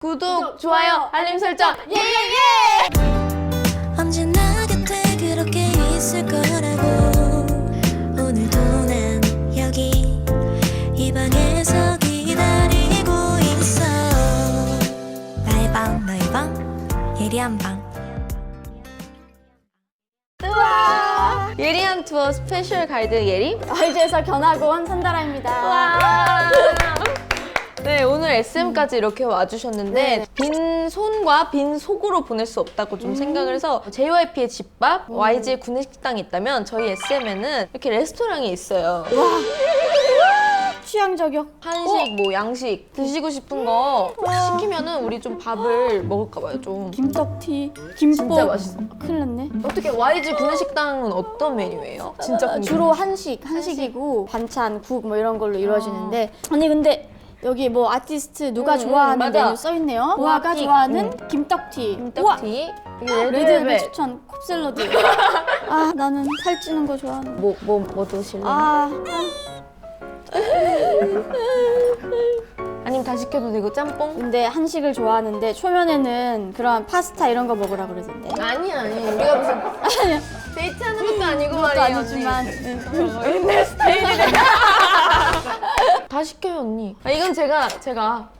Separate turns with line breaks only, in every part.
구독, 좋아요, 알림 설정.
언제나 곁에 그렇게 있을 거라고 오늘도 난 여기 이 방에서 기다리고 있어 나의 방 너의 방 예리한 방
예리한 투어 스페셜 가이드.
아이즈에서 견학고 온 산다라입니다.
와. 네, 오늘 SM까지 이렇게 와주셨는데
네.
빈 손과 빈 속으로 보낼 수 없다고 좀 생각을 해서 JYP의 집밥, YG의 구내식당이 있다면 저희 SM에는 이렇게 레스토랑이 있어요.
취향 저격.
한식, 뭐 양식 드시고 싶은 거 시키면은 우리 좀 밥을 먹을까 봐요, 좀.
김떡티, 김밥.
진짜 맛있어.
큰일 났네.
어떻게 YG 구내식당은 어떤 메뉴예요? 진짜 궁금해.
주로 한식, 한식이고 반찬, 국 뭐 이런 걸로 이루어지는데 아니 근데 여기 뭐 아티스트 누가
음, 음,
좋아하는
맞아.
메뉴 써 있네요. 보아가. 좋아하는 김떡티,
이게
레드벨벳. 추천 컵샐러드. 아 나는 살찌는 거 좋아하는.
뭐, 뭐, 뭐 드실래요?
아,
아니면 다 시켜도 되고 짬뽕?
근데 한식을 좋아하는데 초면에는 그런 파스타 이런 거 먹으라 그러던데.
아니 아니 우리가 무슨 데이트하는 것도 아니고 말이에요
아니지만 네.
옛날 스타일이래 다 시켜요 언니 아, 이건 제가 제가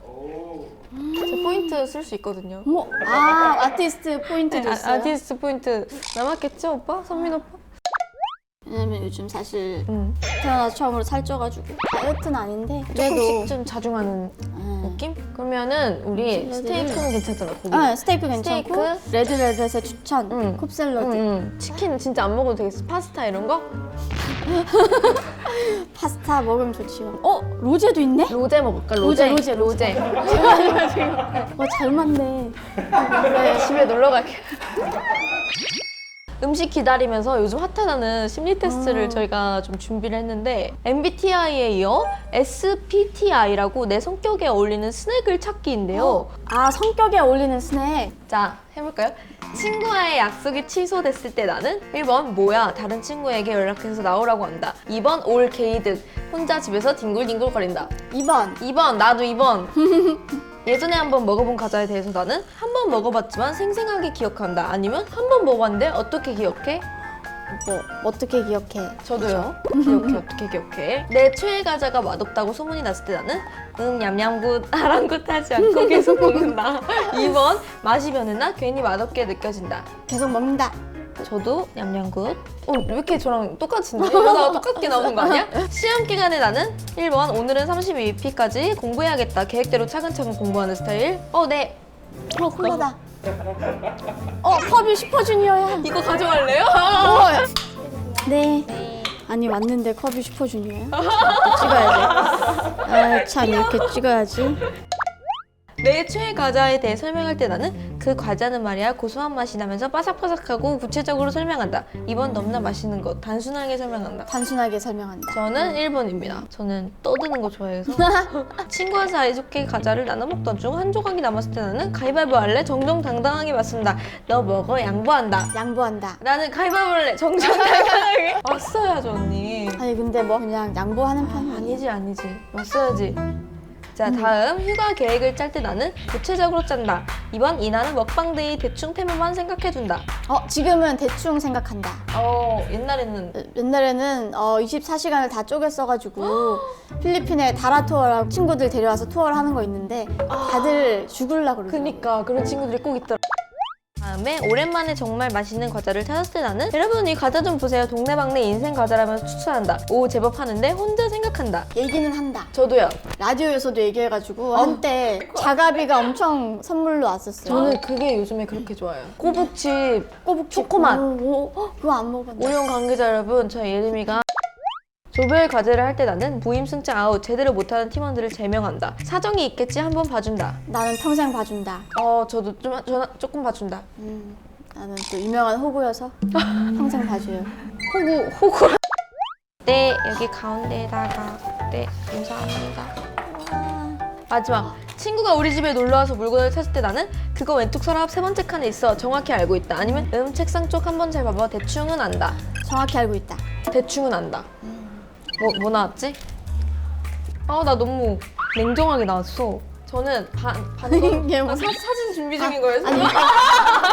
제 포인트 쓸 수 있거든요
뭐, 아 아티스트 포인트도 있어요.
아, 아티스트 포인트 남았겠죠 오빠? 선민 오빠?
왜냐면 요즘 사실
응
태어나서 처음으로 살쪄가지고 다이어트는 아닌데 그래도
조금씩 좀 자중하는
음.
느낌? 그러면은 우리 스테이크는 괜찮잖아 고기
아, 스테이크 괜찮고
스테이크?
레드벨벳의 추천
응.
컵샐러드
응, 응. 치킨 진짜 안 먹어도 되겠어 파스타 이런 거?
파스타 먹으면 좋지요 어? 로제도 있네?
로제 먹을까? 로제
로제, 로제,
로제.
와잘 맞네
네, 집에 놀러 갈게요. 음식 기다리면서 요즘 핫하다는 심리 테스트를
음.
저희가 좀 준비를 했는데 MBTI에 이어 SPTI라고 내 성격에 어울리는 스낵을 찾기인데요.
아 성격에 어울리는 스낵
자, 해볼까요? 친구와의 약속이 취소됐을 때 나는 1번 뭐야 다른 친구에게 연락해서 나오라고 한다 2번 올 게이득 혼자 집에서 뒹굴뒹굴 거린다
2번
2번 나도 2번 예전에 한번 먹어본 과자에 대해서 나는 한 번 먹어봤지만 생생하게 기억한다. 아니면 한 번 먹어봤는데 어떻게 기억해?
뭐 어떻게 기억해?
저도요. 기억해 어떻게 기억해? 내 최애 과자가 맛없다고 소문이 났을 때 나는 음 냠냠굿 아랑굿하지 않고 계속 먹는다. 2번 맛이 변했나 괜히 맛없게 느껴진다.
계속 먹는다
저도 냠냠굿. 어, 왜 이렇게 저랑 똑같은데? 이러다가 똑같게 나오는 거 아니야? 시험 기간에 나는 1번 오늘은 32P까지 공부해야겠다. 계획대로 차근차근 공부하는 스타일. 어, 네.
어 콜라다 어 컵이 슈퍼주니어야
이거 가져갈래요?
네 아니 왔는데 컵이 슈퍼주니어야 찍어야지 아 참 이렇게 찍어야지
내 최애 과자에 대해 설명할 때 나는 그 과자는 말이야 고소한 맛이 나면서 바삭바삭하고 구체적으로 설명한다. 2번 너무나 맛있는 것. 단순하게 설명한다.
단순하게 설명한다
저는 1번입니다. 저는 떠드는 거 좋아해서 친구와 사이좋게 과자를 나눠 먹던 중 한 조각이 남았을 때 나는 가위바위보 할래 정정당당하게 맞습니다. 너 먹어 양보한다.
양보한다
나는 가위바위보 할래 정정당당하게 왔어야죠 언니.
아니 근데 뭐 그냥 양보하는 편이 아니
아니지 아니지 왔어야지. 자 다음 휴가 계획을 짤 때 나는 구체적으로 짠다. 2번 이나는 먹방데이 대충 테마만 생각해둔다.
어 지금은 대충 생각한다
어 옛날에는
옛날에는 어, 24시간을 다 쪼개 써가지고 필리핀에 다라 투어라고 친구들 데려와서 투어를 하는 거 있는데 다들 죽을라 그러더라고
그니까 그런 친구들이 꼭 있더라. 다음에 오랜만에 정말 맛있는 과자를 찾았을 때 나는 여러분 이 과자 좀 보세요. 동네방네 인생 과자라면서 추천한다. 오 제법 하는데 혼자 생각한다.
얘기는 한다.
저도요.
라디오에서도 얘기해가지고 한때 자가비가 엄청 선물로 왔었어요.
저는 그게 요즘에 그렇게 좋아요. 꼬북칩
꼬북
초코맛.
오, 오, 어, 그거 안 먹었는데
오용 관계자 여러분 저희 예림이가 조별 과제를 할 때 나는 부임승차 아웃 제대로 못하는 팀원들을 제명한다. 사정이 있겠지? 한번 봐준다.
나는 평생 봐준다.
어 저도 좀 저, 조금 봐준다.
음, 나는 또 유명한 호구여서 평생 봐줘요.
호구 호구. 네 여기 가운데에다가. 네 감사합니다. 마지막. 친구가 우리 집에 놀러 와서 물건을 찾을 때 나는 그거 왼쪽 서랍 세 번째 칸에 있어. 정확히 알고 있다. 아니면 음 책상 쪽 한번 잘 봐봐. 대충은 안다.
정확히 알고 있다.
대충은 안다 뭐, 뭐 나왔지? 아 나 너무 냉정하게 나왔어 저는 반 반건
이게 뭐-
아, 사, 사진 준비 중인 거예요.
아니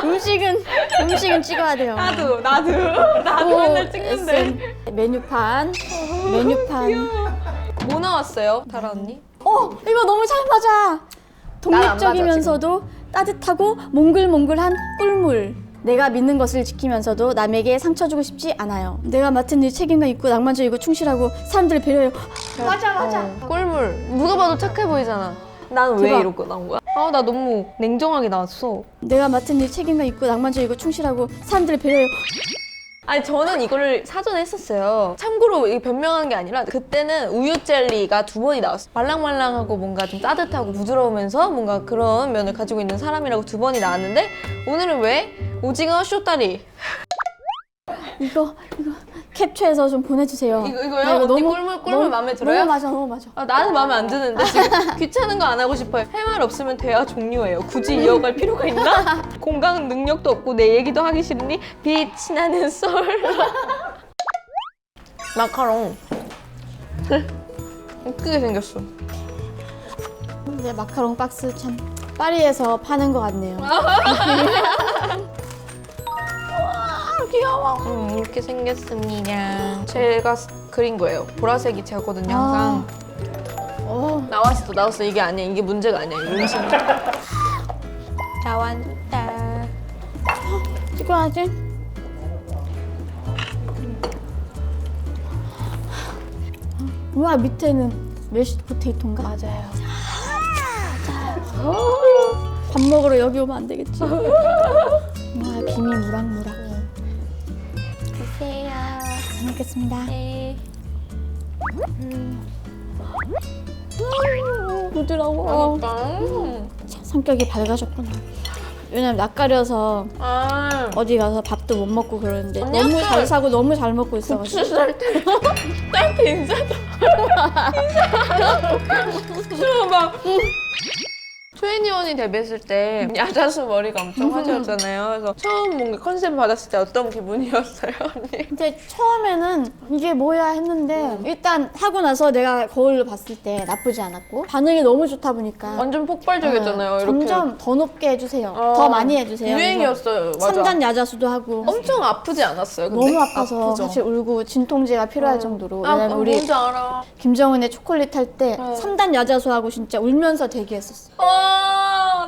음식은 음식은 찍어야 돼요.
나도 나도 나도
또
맨날 찍는데.
SM 메뉴판 메뉴판.
뭐 나왔어요, 다라 언니?
어 이거 너무 잘 맞아. 독립적이면서도 따뜻하고 몽글몽글한 꿀물. 내가 믿는 것을 지키면서도 남에게 상처 주고 싶지 않아요. 내가 맡은 일 책임감 있고 낭만적이고 충실하고 사람들을 배려해요. 맞아 맞아.
어, 꿀물. 누가 봐도 착해 보이잖아. 난 왜
대박.
이러고 나온 거야? 아, 나 너무 냉정하게 나왔어.
내가 맡은 일 책임감 있고 낭만적이고 충실하고 사람들을 배려해요.
아니 저는 이거를 사전에 했었어요. 참고로 변명한 게 아니라 그때는 우유 젤리가 두 번이 나왔어요. 말랑말랑하고 뭔가 좀 따뜻하고 부드러우면서 뭔가 그런 면을 가지고 있는 사람이라고 두 번이 나왔는데 오늘은 왜 오징어 쇼다리
이거 이거 캡처해서 좀 보내주세요.
이거- 이거요?
나
언니 꿀물- 꿀물 마음에 들어요?
너무 맞아 너무 맞아.
아, 나는 마음에 안 드는데 지금 귀찮은 거 안 하고 싶어요. 할 말 없으면 대화 종료예요. 굳이 이어갈 필요가 있나? 공감 능력도 없고 내 얘기도 하기 싫으니 빛이 나는 썰. 마카롱. 웃기게 생겼어.
근데 마카롱 박스 참 파리에서 파는 것 같네요. 귀여워.
음, 이렇게 생겼습니다. 제가 스- 그린 거예요. 보라색이 제거든요, 항상.
어,
나왔어, 나왔어. 이게 아니야. 이게 문제가 아니야. 이 음식. 나왔다.
찍어야지. 우와 밑에는 메쉬 포테이토인가?
맞아요.
밥 먹으러 여기 오면 안 되겠지? 와 김이 무락무락. 먹겠습니다.
네.
음, 부드러워.
음.
참, 성격이 밝아졌구나. 왜냐면 낯가려서
아.
어디 가서 밥도 못 먹고 그러는데
언니
너무
아까
잘 사고 너무 잘 먹고 있어가지고
살 때. 딸때 인사도. 인사도. 막. 트웬티원이 데뷔했을 때 야자수 머리가 엄청 화제였잖아요. 그래서 처음 뭔가 컨셉 받았을 때 어떤 기분이었어요, 언니?
근데 처음에는 이게 뭐야 했는데 일단 하고 나서 내가 거울로 봤을 때 나쁘지 않았고 반응이 너무 좋다 보니까
완전 폭발적이었잖아요.
네,
이렇게.
점점 더 높게 해주세요.
어,
더 많이 해주세요.
유행이었어요. 맞아.
3단 야자수도 하고
엄청 아프지 않았어요? 근데?
너무 아파서
아프죠?
사실 울고 진통제가 필요할 정도로
아,
왜냐면 우리
뭔지 알아.
김정은의 초콜릿 할때
어.
3단 야자수하고 진짜 울면서 대기했었어.
아,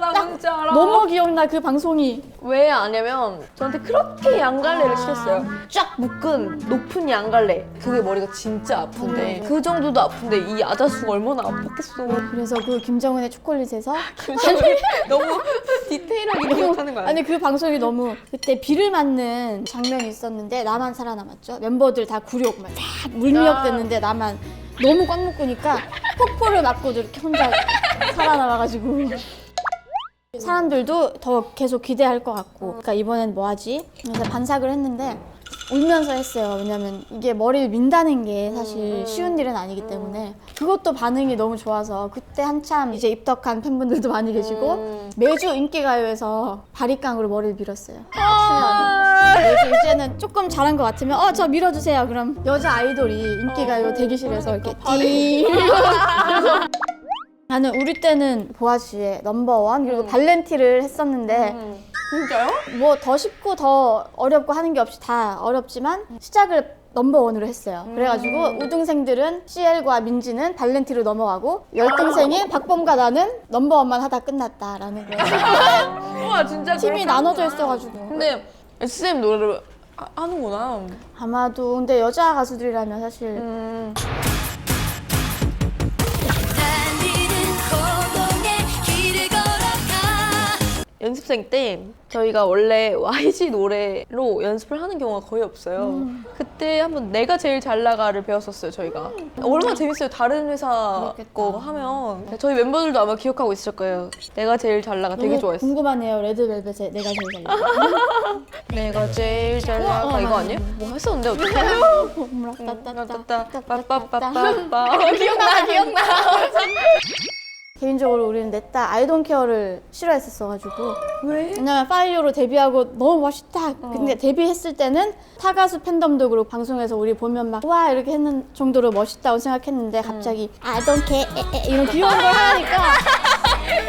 나 뭔지 알아.
너무 기억나 그 방송이.
왜 아냐면 저한테 그렇게 양갈래를 시켰어요. 쫙 묶은 높은 양갈래. 그게 머리가 진짜 아픈데 그 정도도 아픈데 이 야자수가 얼마나 아팠겠어.
그래서 그 김정은의 초콜릿에서
너무 디테일하게 기억하는 거야.
아니 그 방송이 너무 그때 비를 맞는 장면이 있었는데 나만 살아남았죠. 멤버들 다 굴욕 막다 물미역 됐는데 나만 너무 꽉 묶으니까 폭포를 맞고도 이렇게 혼자 살아남아가지고 사람들도 더 계속 기대할 것 같고 그러니까 이번엔 뭐 하지? 그래서 반삭을 했는데 울면서 했어요. 왜냐면 이게 머리를 민다는 게 사실 쉬운 일은 아니기 때문에 그것도 반응이 너무 좋아서 그때 한참 이제 입덕한 팬분들도 많이 계시고
음.
매주 인기가요에서 바리깡으로 머리를 밀었어요.
아~
매주 이제는 조금 잘한 것 같으면 어 저 밀어주세요. 그럼 여자 아이돌이 인기가 요 대기실에서 이렇게 띠 나는 우리 때는 보아씨의 넘버원 그리고 발렌티를 했었는데
진짜요?
뭐 더 쉽고 더 어렵고 하는 게 없이 다 어렵지만 시작을 넘버원으로 했어요. 그래가지고 우등생들은 CL과 민지는 발렌티로 넘어가고 열등생인 박범과 나는 넘버원만 하다 끝났다라는 그런
우와 진짜
팀이
그렇게
나눠져
하는구나.
있어가지고.
근데 SM 노래를 하- 하는구나.
아마도 근데 여자 가수들이라면 사실
음. 연습생 때 저희가 원래 YG 노래로 연습을 하는 경우가 거의 없어요. 그때 한번 내가 제일 잘 나가를 배웠었어요, 저희가. 얼마나 재밌어요, 다른 회사
그렇겠다.
거 하면. 저희 멤버들도 아마 기억하고 있을 거예요. 내가 제일 잘 나가 되게
너무
좋아했어.
궁금하네요. 레드벨벳의 내가 제일 잘 나가.
내가 제일 잘 나가
어,
이거
맞아.
아니에요? 뭐 했었는데 어떻게?
따따따따.
빠빠빠빠빠 기억나 기억나.
개인적으로 우리는 냈다 아이돈 케어를 싫어했었어가지고
왜?
왜냐면 파이어로 데뷔하고 너무 멋있다.
어.
근데 데뷔했을 때는 타가수 팬덤도 그렇고 방송에서 우리 보면 막 와 이렇게 했는 정도로 멋있다고 생각했는데 갑자기 I don't care 이런 귀여운 걸 하니까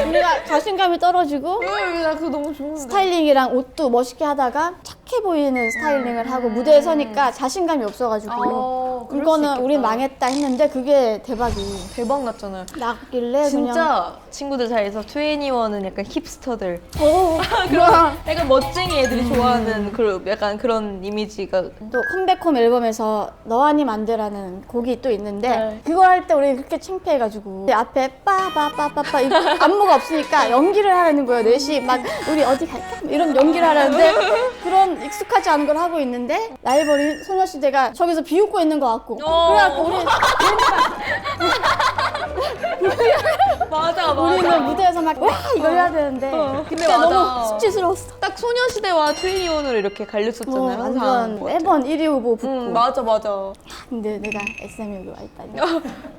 우리가 자신감이 떨어지고
왜? 나 그거 너무 좋은데.
스타일링이랑 옷도 멋있게 하다가 착해 보이는 스타일링을 하고 무대에 서니까 자신감이 없어가지고
어, 그럴 수
이거는
있겠다.
우린 망했다 했는데 그게 대박이
대박 났잖아요.
났길래
진짜 친구들 사이에서 21은 약간 힙스터들
그냥 오 그럼
약간 멋쟁이 애들이 좋아하는 그 약간 그런 이미지가
또 컴백홈 앨범에서 너아님 안돼라는 곡이 또 있는데
네.
그걸 할 때 우리 그렇게 창피해가지고 앞에 빠바빠빠빠 이거 안무가 없으니까 연기를 하라는 거예요 넷이 막 우리 어디 갈까 이런 연기를 하라는데 그런 익숙하지 않은 걸 하고 있는데 라이벌인 소녀시대가 저기서 비웃고 있는 것 같고
어.
그래갖고 우리
맞아
우리는 무대에서 막 와 이걸 해야 되는데
어. 근데
그때
맞아.
너무 수치스러웠어.
딱 소녀시대와 21으로 이렇게 갈렸었잖아요
어,
항상
완전 매번 1위 후보 붙고
응 맞아 맞아
근데 내가 SM에 와 있다니.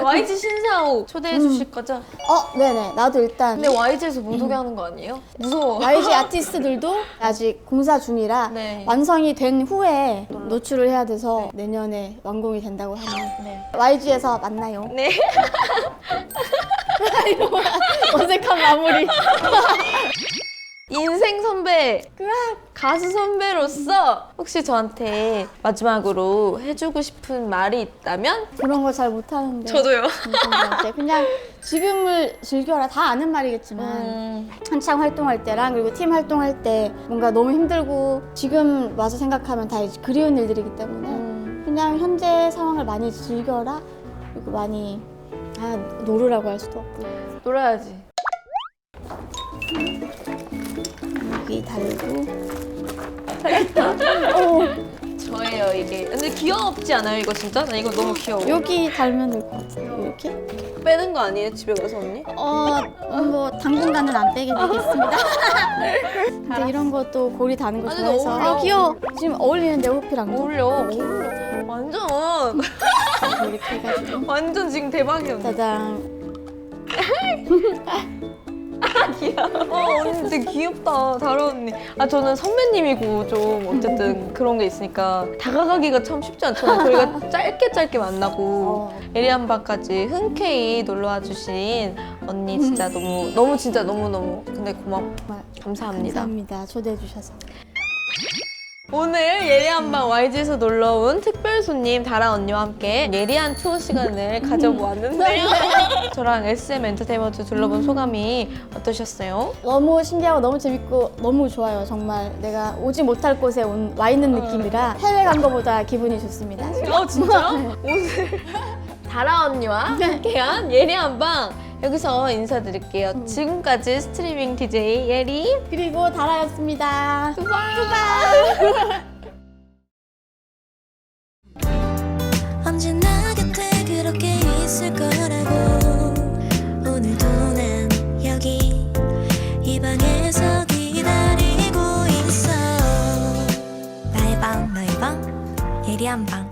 YG 신사옥 초대해 주실 거죠?
어, 네네. 나도 일단
근데 YG에서 못 오게 하는 거 아니에요? 무서워
YG 아티스트들도 아직 공사 중이라
네.
완성이 된 후에 노출을 해야 돼서 내년에 완공이 된다고 하면
네.
YG에서 만나요.
네
어색한 마무리.
인생 선배. 가수 선배로서 혹시 저한테 마지막으로 해주고 싶은 말이 있다면?
그런 거잘 못하는데.
저도요.
그냥 지금을 즐겨라. 다 아는 말이겠지만.
음,
한창 활동할 때랑 그리고 팀 활동할 때 뭔가 너무 힘들고 지금 와서 생각하면 다 이제 그리운 일들이기 때문에
음.
그냥 현재 상황을 많이 즐겨라 그리고 많이 아 노르라고 할 수도 없고
놀아야지
여기 달고. 어,
저예요 이게. 근데 귀엽지 않아요 이거 진짜? 나 이거 너무 귀여워.
여기 달면 될 것 같아요. 이렇게
빼는 거 아니에요 집에 가서 언니?
어 뭐 당분간은 안 빼게 되겠습니다. 근데 이런 것도 고리 다는 거
아니,
좋아해서.
어울려.
아 귀여워. 지금 어울리는데 호피랑도
어울려. 어울려 완전.
이렇게 해가지고.
완전 지금 대박이었네.
짜잔
어 언니 진짜 귀엽다. 다라 언니. 아 저는 선배님이고 좀 어쨌든 그런 게 있으니까 다가가기가 참 쉽지 않잖아요 저희가 짧게 짧게 만나고
어.
에리안바까지 흔쾌히 놀러와 주신 언니 진짜 너무 너무 진짜 너무 너무 근데 고맙
정말
감사합니다.
감사합니다. 초대해 주셔서
오늘 예리한방 YG에서 놀러 온 특별 손님 다라 언니와 함께 예리한 투어 시간을 가져보았는데요. 저랑 SM 엔터테인먼트 둘러본 소감이 어떠셨어요?
너무 신기하고 너무 재밌고 너무 좋아요. 정말 내가 오지 못할 곳에 온, 와 있는 느낌이라 해외 간 거보다 기분이 좋습니다.
어 진짜? 오늘 다라 언니와 함께한 예리한방 여기서 인사드릴게요. 지금까지 스트리밍 DJ 예리
그리고 다라였습니다.
언제나 곁에 그렇게 있을 거라고. 오늘도 난 여기 이 방에서 기다리고 있어. 나의 방 너의 방 예리한 방